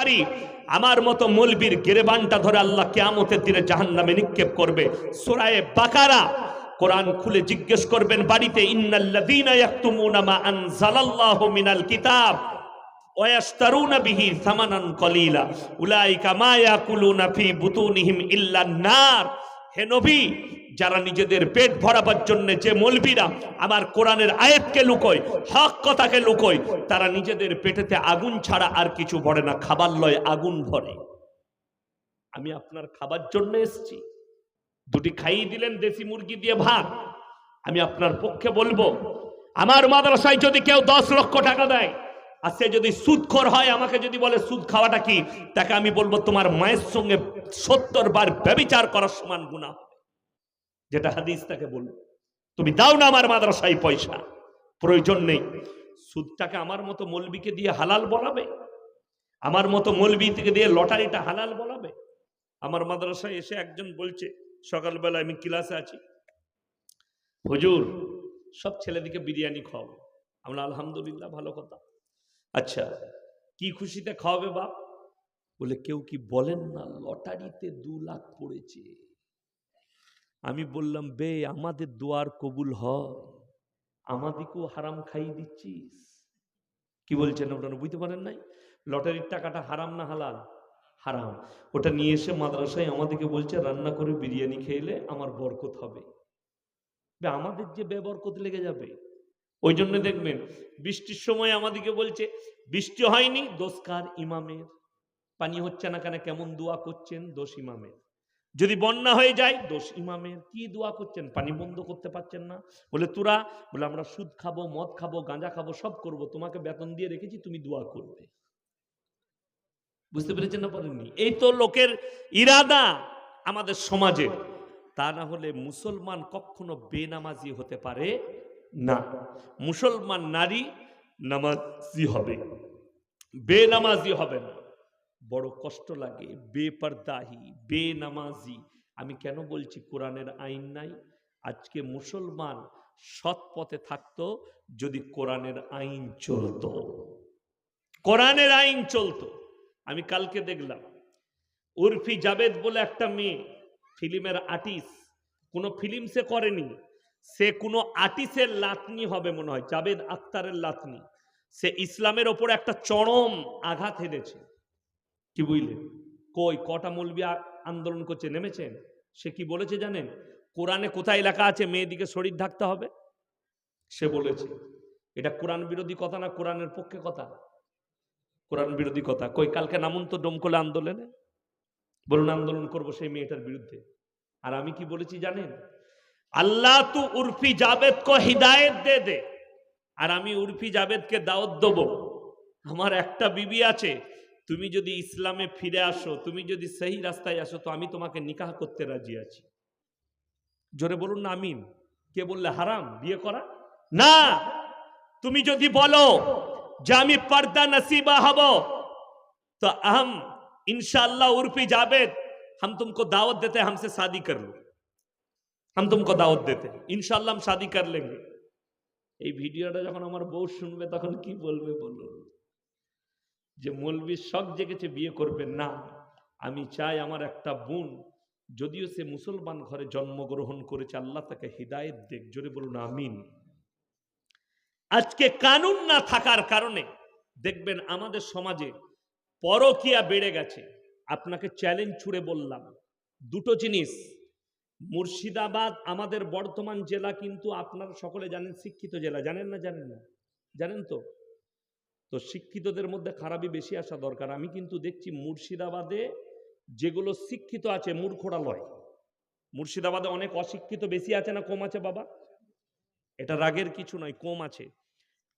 পারি। আমার মতো মলবির গেরেবানটা ধরে আল্লাহ কেয়ামতের দিনে জাহান্নামে নিক্ষেপ করবে। সোরায়ে বাকারা, কোরআন খুলে জিজ্ঞেস করবেন বাড়িতে মিনাল কিতাব সামানান কলিলা ইল্লা নার। হে নবী, যারা নিজেদের পেট ভরাবার জন্য যে মলবিরা আমার কোরআনের আয়াতকে লুকোয়, হক কথাকে লুকোয়, তারা নিজেদের পেটেতে আগুন ছাড়া আর কিছু ভরে না, খাবার লয় আগুন ভরে আমি আপনার খাবার জন্য এসেছি। দুটি খাইয়ে দিলেন দেশি মুরগি দিয়ে ভাত। আমি আপনার পক্ষে বলব, আমার মাদ্রাসায় যদি কেউ দশ লক্ষ টাকা দেয় আর সে যদি সুদখোর হয়, আমাকে যদি বলে, সুদ খাওয়াটা কি? তাকে আমি বলব, তোমার মায়ের সঙ্গে সত্তর বার ব্যবিচার করার সমান গুণা যেটা হাদিস তাকে বলব তুমি দাও না আমার মাদ্রাসায় পয়সা, প্রয়োজন নেই। সুদটাকে আমার মতো মলবিকে দিয়ে হালাল বলাবে? আমার মতো মলবি থেকে দিয়ে লটারিটা হালাল বলাবে? আমার মাদ্রাসায় এসে একজন বলছে সকালবেলা আমি ক্লাসে আছি। হুজুর, সব ছেলেদিকে বিরিয়ানি খাওয়াবো। আমরা আলহামদুলিল্লাহ ভালো কথা। আচ্ছা। কি খুশিতে খাওয়াবে বাপ? বলে কেউ কি বলেন না লটারিতে দু লাখ পড়েছে। আমি বললাম বে আমাদের দোয়ার কবুল হয়। আমাদিকেও হারাম খাইয়ে দিচ্ছিস। কি বলছেন আপনারা বুঝতে পারেন নাই? লটারির টাকাটা হারাম না হালাল? হারাম। ওটা নিয়ে এসে মাদ্রাসায় আমাদেরকে বলছে রান্না করে বিরিয়ানি খেলে আমার বরকত হবে। বে, আমাদের যে বেবরকত লেগে যাবে। ওই জন্য দেখবেন, বৃষ্টির সময় আমাদেরকে বলছে, বৃষ্টি হয়নি দোষকার ইমামের? পানি হচ্ছে না কেন? কেমন দোয়া করছেন? দোষ ইমামের। যদি বন্যা হয়ে যায়, দোষ ইমামের। কি দোয়া করছেন? পানি বন্ধ করতে পারছেন না? বলে, তোরা? বলে, আমরা সুদ খাব, মদ খাব, গাঁজা খাব, সব করব। তোমাকে বেতন দিয়ে রেখেছি, তুমি দোয়া করবে। বুঝতে পেরেছেন না পারেননি এই তো লোকের ইরাদা আমাদের সমাজে তা না হলে মুসলমান কখনো বেনামাজি হতে পারে? না। মুসলমান নারী নামাজি হবে। বেনামাজি হবে না। বড় কষ্ট লাগে, বেপরদাহি, বেনামাজি। আমি কেন বলছি কোরআনের আইন নাই? আজকে মুসলমান সৎ পথে থাকতো, যদি কোরআনের আইন চলতো। কোরআনের আইন চলতো। আমি কালকে দেখলাম, উর্ফি জাবেদ বলে একটা মেয়ে, ফিল্মের আর্টিস্ট, কোনো ফিল্ম সে করেনি। সে কোনো আর্টিস্টের লাতনি হবে মনে হয়, জাবেদ আক্তারের লাতনি। সে ইসলামের ওপর একটা চরম আঘাত হেনেছে। কি বুঝলেন কই, কটা মৌলবি আন্দোলন করছে নেমেছেন সে কি বলেছে জানেন? কোরআনে কোথায় লেখা আছে, মেয়েদিকে শরীর ঢাকতে হবে? সে বলেছে। এটা কোরআন বিরোধী কথা না কোরআনের পক্ষে কথা? কোরআন বিরোধী কথা। কই, কালকে নামুন তো ডোমকলে আন্দোলনে? বলুন, আন্দোলন করব সেই মেয়েটার বিরুদ্ধে। আর আমি কি বলেছি জানেন? আল্লাহ তু উর্ফি জাবেদ কো হিদায়ত দে দে আর আমি উর্ফি জাবেদকে দাওয়াত দেব আমার একটা বিবি আছে তুমি যদি ইসলামে ফিরে আসো তুমি যদি সেই রাস্তায় আসো তো আমি তোমাকে নিকাহ করতে রাজি আছি জোরে বলুন না আমিন কে বললে হারাম বিয়ে করা না তুমি যদি বলো যে আমি পর্দা নসিবা হব तो हम इंशाल्लाह उर्फी जावेद हम तुमको दावत देते हैं हमसे शादी कर लो हम तुमको दावत देते हैं इंशाल्लाह हम शादी कर लेंगे এই ভিডিওটা যখন আমার বউ শুনবে তখন কি বলবে বলুন যে মৌলবী শখ জেগেছে বিয়ে করবে না আমি চাই আমার একটা বোন যদিও সে মুসলমান ঘরে জন্মগ্রহণ করেছে আল্লাহ তাকে হৃদায়ত দেখ জোরে বলুন আমিন আজকে কানুন না থাকার কারণে দেখবেন আমাদের সমাজে পরকিয়া বেড়ে গেছে আপনাকে চ্যালেঞ্জ ছুড়ে বললাম দুটো জিনিস মুর্শিদাবাদ আমাদের বর্তমান জেলা কিন্তু আপনারা সকলে জানেন, শিক্ষিত জেলা। জানেন না জানেন না? জানেন তো? তো শিক্ষিতদের মধ্যে খারাপই বেশি আসা দরকার। আমি কিন্তু দেখছি মুর্শিদাবাদে যেগুলো শিক্ষিত আছে মূর্খরা লয় মুর্শিদাবাদে অনেক অশিক্ষিত বেশি আছে না কম আছে বাবা? এটা রাগের কিছু নয়, কম আছে।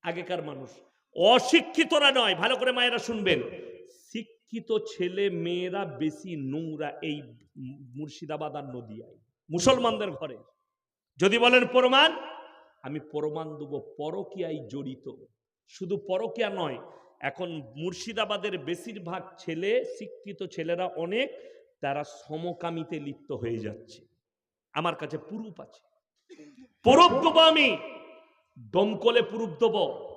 আগেকার মানুষ। অশিক্ষিতরা নয়, ভালো করে মায়েরা শুনবেন। শিক্ষিত ছেলে মেয়েরা বেশি নোংরা এই মুর্শিদাবাদ আর নদিয়ায়। মুসলমানদের ঘরে। যদি বলেন প্রমাণ, আমি প্রমাণ দেবো পরকিয়ায় জড়িত। শুধু পরকিয়া নয়, এখন মুর্শিদাবাদের বেশিরভাগ ছেলে, শিক্ষিত ছেলেরা অনেক, তারা সমকামিতে লিপ্ত হয়ে যাচ্ছে। আমার কাছে পুরুপ আছে। পুরুপ দেবো আমি। দমকলে পুরুপ দেবো।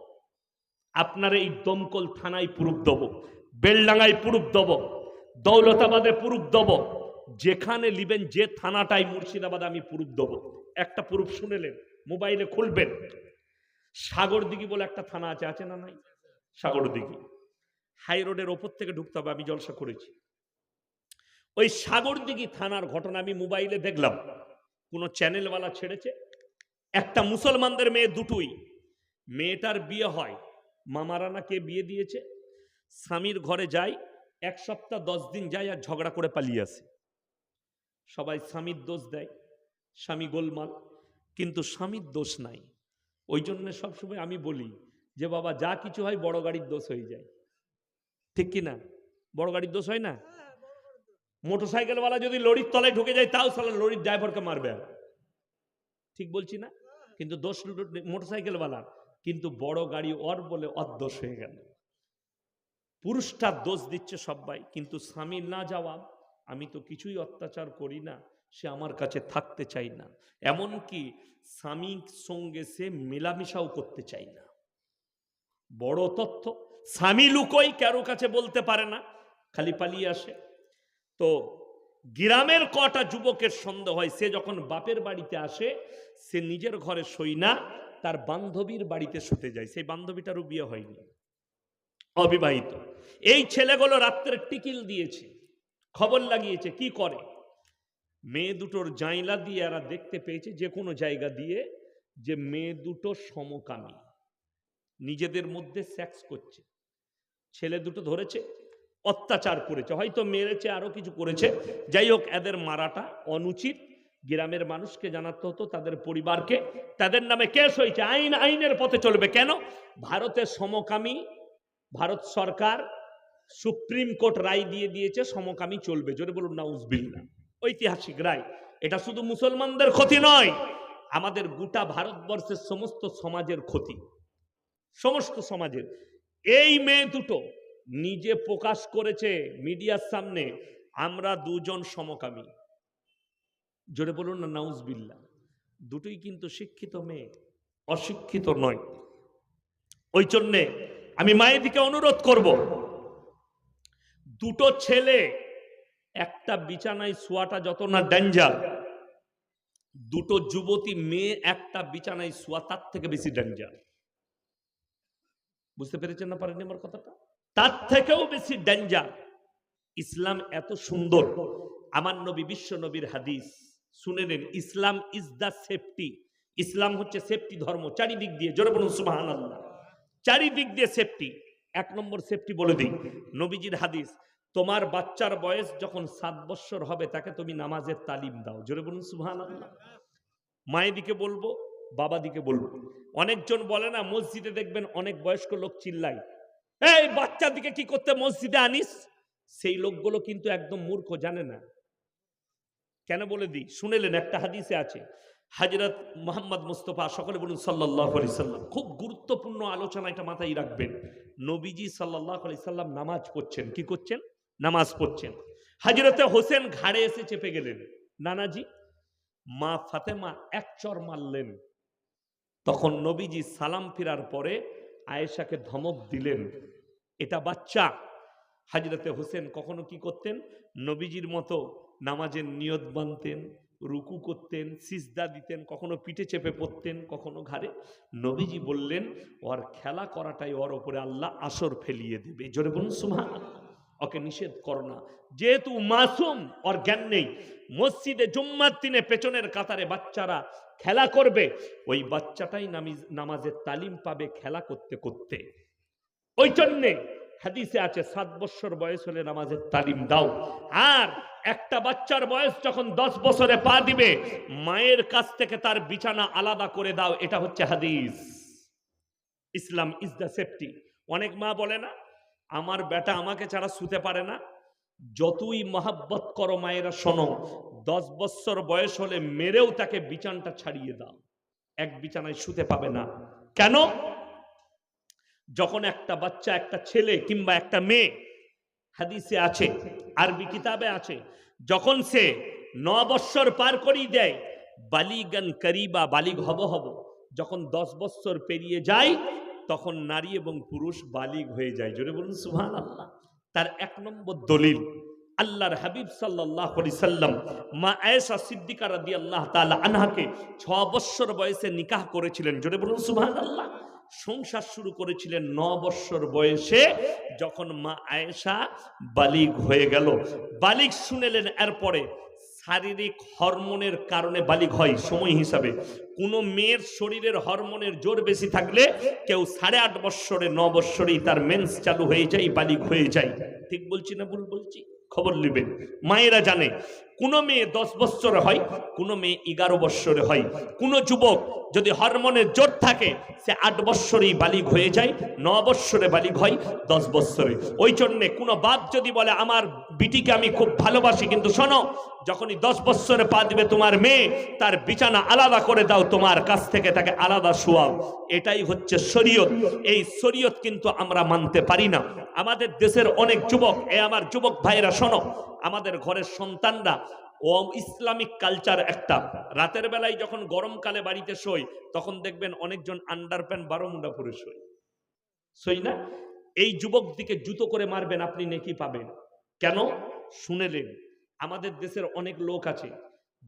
আপনার এই দমকল থানায় পুরুপ দেবো। বেলডাঙ্গায় পুরুপ দেব। দৌলতাবাদে পুরুপ দেব। যেখানে লিবেন যে থানাটাই মুর্শিদাবাদে আমি পুরুপ দেব। একটা পুরুপ শুনেলেন, মোবাইলে খুলবেন। সাগরদিঘি বলে একটা থানা আছে আছে না নাই? সাগরদিঘি হাই রোডের ওপর থেকে ঢুকতে হবে, আমি জলসা করেছি। ওই সাগরদিঘি থানার ঘটনা আমি মোবাইলে দেখলাম। কোনো চ্যানেলওয়ালা ছেড়েছে। একটা মুসলমানদের মেয়ে দুটোই। মেয়েটার বিয়ে হয় মামারা না কে বিয়ে দিয়েছে। স্বামীর ঘরে যায়, এক সপ্তাহ দশ দিন যায় আর ঝগড়া করে পালিয়ে আসে। সবাই স্বামীর দোষ দেয় স্বামী গোলমাল কিন্তু স্বামীর দোষ নাই। ওই জন্য সবসময় আমি বলি যে বাবা যা কিছু হয় বড় গাড়ির দোষ হয়ে যায়। ঠিক কি না? বড় গাড়ির দোষ হয় না? মোটর সাইকেলওয়ালা যদি লরির তলায় ঢুকে যায় তাও সালা লরির ড্রাইভারকে মারবে ঠিক বলছি না? কিন্তু দোষ মোটর সাইকেলওয়ালা কিন্তু বড় গাড়ি অর বলে অদোষ হয়ে গেল। পুরুষটার দোষ দিচ্ছে সবাই কিন্তু স্বামীর না জবাব আমি তো কিছুই অত্যাচার করি না, সে আমার কাছে থাকতে চাই না। এমনকি স্বামীর সঙ্গে সে মেলামেশাও করতে চাই না। বড় তথ্য, স্বামী লুকোই কারও কাছে বলতে পারে না, খালি পালিয়ে আসে। তো গ্রামের কটা যুবকের সন্দেহ হয়, সে যখন বাপের বাড়িতে আসে, সে নিজের ঘরে শই না, তার বান্ধবীর বাড়িতে শুতে যায়। সেই বান্ধবীটারও বিয়ে হয়নি। অবিবাহিত। এই ছেলেগুলো রাত্রে টিকিল দিয়েছে। খবর লাগিয়েছে, কি করে? মেয়ে দুটোর জাইলা দিয়ে এরা দেখতে পেয়েছে যে কোনো জায়গা দিয়ে যে মেয়ে দুটো সমকামী, নিজেদের মধ্যে সেক্স করছে। ছেলে দুটো ধরেছে, অত্যাচার করেছে, হয়তো মেরেছে, আরও কিছু করেছে। যাই হোক, এদের মারাটা অনুচিত। গ্রামের মানুষকে জানাতে হতো, তাদের পরিবারকে। তাদের নামে কেস হয়েছে, আইন, আইনের পথে চলবে। কেন? ভারতের সমকামী, ভারত সরকার সুপ্রিম কোর্ট রায় দিয়ে দিয়েছে, সমকামী চলবে। জোরে বলুন না উজবিল্লা ঐতিহাসিক রায়। এটা শুধু মুসলমানদের ক্ষতি নয়, আমাদের গোটা ভারতবর্ষের সমস্ত সমাজের ক্ষতি। সমস্ত সমাজের। এই মেয়ে দুটো নিজে প্রকাশ করেছে মিডিয়ার সামনে, আমরা দুজন সমকামী। জোরে বলুন না নাউজবিল্লা দুটোই কিন্তু শিক্ষিত মেয়ে, অশিক্ষিত নয়। ওই জন্যে আমি মায়ের দিকে অনুরোধ করব দুটো ছেলে, একটা বিছানায় শোয়াটা যত না ডেঞ্জার দুটো যুবতী মেয়ে একটা বিছানায় শোয়া তার থেকে বেশি ডেঞ্জার বুঝতে পেরেছেন না পারেন আমার কথাটা? তার থেকেও বেশি ডেঞ্জার ইসলাম এত সুন্দর। আমার নবী, বিশ্ব নবীর হাদিস, শুনে নেন, ইসলাম ইজ দ্য সেফটি ইসলাম হচ্ছে সেফটি ধর্ম, চারিদিক দিয়ে, জোরে বলুন সুবাহান চারিদিক দিয়ে সেফটি এক নম্বর সেফটি বলে দিই। নবীজির হাদিস তোমার বাচ্চার বয়স যখন সাত বৎসর হবে, তাকে তুমি নামাজের তালিম দাও। জোরে বলুন সুহান আল্লাহ মায়ের দিকে বলব বাবা দিকে বলব। অনেকজন বলে না, মসজিদে দেখবেন অনেক বয়স্ক লোক চিল্লাই এই বাচ্চার দিকে কি করতে মসজিদে আনিস? সেই লোকগুলো কিন্তু একদম মূর্খ, জানে না। কেন বলে দিই? শুনেলেন, একটা হাদিসে আছে। হাজরত মোহাম্মদ মুস্তফা, সকলে বলুন সাল্লাহ আলি সাল্লাম। খুব গুরুত্বপূর্ণ আলোচনা এটা মাথায় রাখবেন। নবীজি সাল্লাহ আলি সাল্লাম নামাজ পড়ছেন। কি করছেন? নামাজ পড়ছেন। হাজরতে হোসেন ঘাড়ে এসে চেপে গেলেন। নানাজি, মা ফাতেমা এক চর মারলেন। তখন নবীজি সালাম ফিরার পরে আয়েশাকে ধমক দিলেন, এটা বাচ্চা। হাজরতে হোসেন কখনো কি করতেন? নবীজির মতো নামাজের নিয়ত বানতেন, রুকু করতেন, সিজদা দিতেন, কখনো পিঠে চেপে পড়তেন, কখনো ঘাড়ে। নবীজি বললেন, ওর খেলা করাটাই ওর ওপরে আল্লাহ আসর ফেলিয়ে দেবে। জোরে বলুন সুমা ওকে নিষেধ করো না। যেহেতু মাসুম ওর জ্ঞান নেই, মসজিদে জুম্মার দিনে পেছনের কাতারে বাচ্চারা খেলা করবে, ওই বাচ্চাটাই নামিজ, নামাজের তালিম পাবে খেলা করতে করতে। ওই জন্যে হাদিসে আছে, সাত বছর বয়স হলে নামাজের তালিম দাও। আর একটা বাচ্চার বয়স যখন দশ বছরে পা দিবে, মায়ের কাছ থেকে তার বিছানা আলাদা করে দাও, এটা হচ্ছে হাদিস। ইসলাম ইজ দ্য সেফটি অনেক মা বলে না আমার বেটা আমাকে ছাড়া শুতে পারে না। যতই মহাব্বত করো মায়েরা, শোনো, দশ বছর বয়স হলে মেরেও তাকে বিছানটা ছাড়িয়ে দাও। এক বিছানায় শুতে পাবে না। কেন? যখন একটা বাচ্চা, একটা ছেলে কিংবা একটা মেয়ে হাদিসে আছে, আরবি কিতাবে আছে, যখন সে ন বৎসর পার করিয়ে দেয়, বালিগান করিবা, বালিগ হব হব, যখন দশ বৎসর পেরিয়ে যায় তখন নারী এবং পুরুষ বালিগ হয়ে যায়। জোরে বলুন সুহান আল্লাহ তার এক নম্বর দলিল, আল্লাহর হাবিব সাল্লাহ সাল্লাম মা আয়েশা সিদ্দিকা রাদি আল্লাহ তাআলা আনহাকে ছ বৎসর বয়সে নিকাহ করেছিলেন। জোরে বলুন, সুবহানাল্লাহ। সংসার শুরু করেছিলেন ন বৎসর বয়সে যখন মা আয়েশা বালিগ হয়ে গেল। বালিগ শুনেলেন, এরপরে শারীরিক হরমোনের কারণে বালিক হয় সময় হিসাবে। কোনো মেয়ের শরীরের হরমোনের জোর বেশি থাকলে কেউ সাড়ে আট বৎসরে ন বৎসরেই তার মেন্স চালু হয়ে যায় বালিক হয়ে যায়। ঠিক বলছি না ভুল বলছি? খবর নেবেন। মায়েরা জানে কোনো মেয়ে দশ বৎসরে হয়, কোনো মেয়ে এগারো বৎসরে হয়। কোনো যুবক যদি হরমোনের জোর থাকে, সে আট বৎসরেই বালিগ হয়ে যায়, ন বৎসরে বালিগ হয়, দশ বৎসরে। ওই জন্যে কোনো বাপ যদি বলে, আমার বিটিকে আমি খুব ভালোবাসি, কিন্তু শোনো, যখনই দশ বৎসরে পা দিবে তোমার মেয়ে, তার বিছানা আলাদা করে দাও, তোমার কাছ থেকে তাকে আলাদা শোয়াও। এটাই হচ্ছে শরীয়ত। এই শরীয়ত কিন্তু আমরা মানতে পারি না। আমাদের দেশের অনেক যুবক, এ আমার যুবক ভাইরা, শোনো, আমাদের ঘরের সন্তানরা ও ইসলামিক কালচার একটা। রাতের বেলায় যখন গরমকালে বাড়িতে শোয়, তখন দেখবেন অনেকজন আন্ডার প্যান্ট বারো মুন্ডা পরে শোয়। সই না? এই যুবক দিকে জুতো করে মারবেন, আপনি নেকি পাবেন। কেন? শুনেলেন আমাদের দেশের অনেক লোক আছে,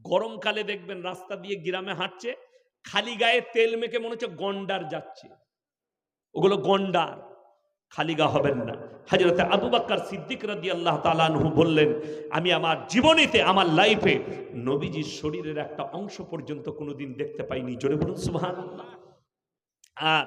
গরমকালে দেখবেন রাস্তা দিয়ে গ্রামে হাঁটছে, খালি গায়ে তেল মেখে মনে হচ্ছে গন্ডার যাচ্ছে। ওগুলো গন্ডার। খালি গা হবেন না। হাজরতে আবু বাক্কার সিদ্দিক রাদি আল্লাহ তালানহু বললেন, আমি আমার জীবনীতে, আমার লাইফে নবীজির শরীরের একটা অংশ পর্যন্ত কোনোদিন দেখতে পাইনি। জোরে বলুন সুহান আর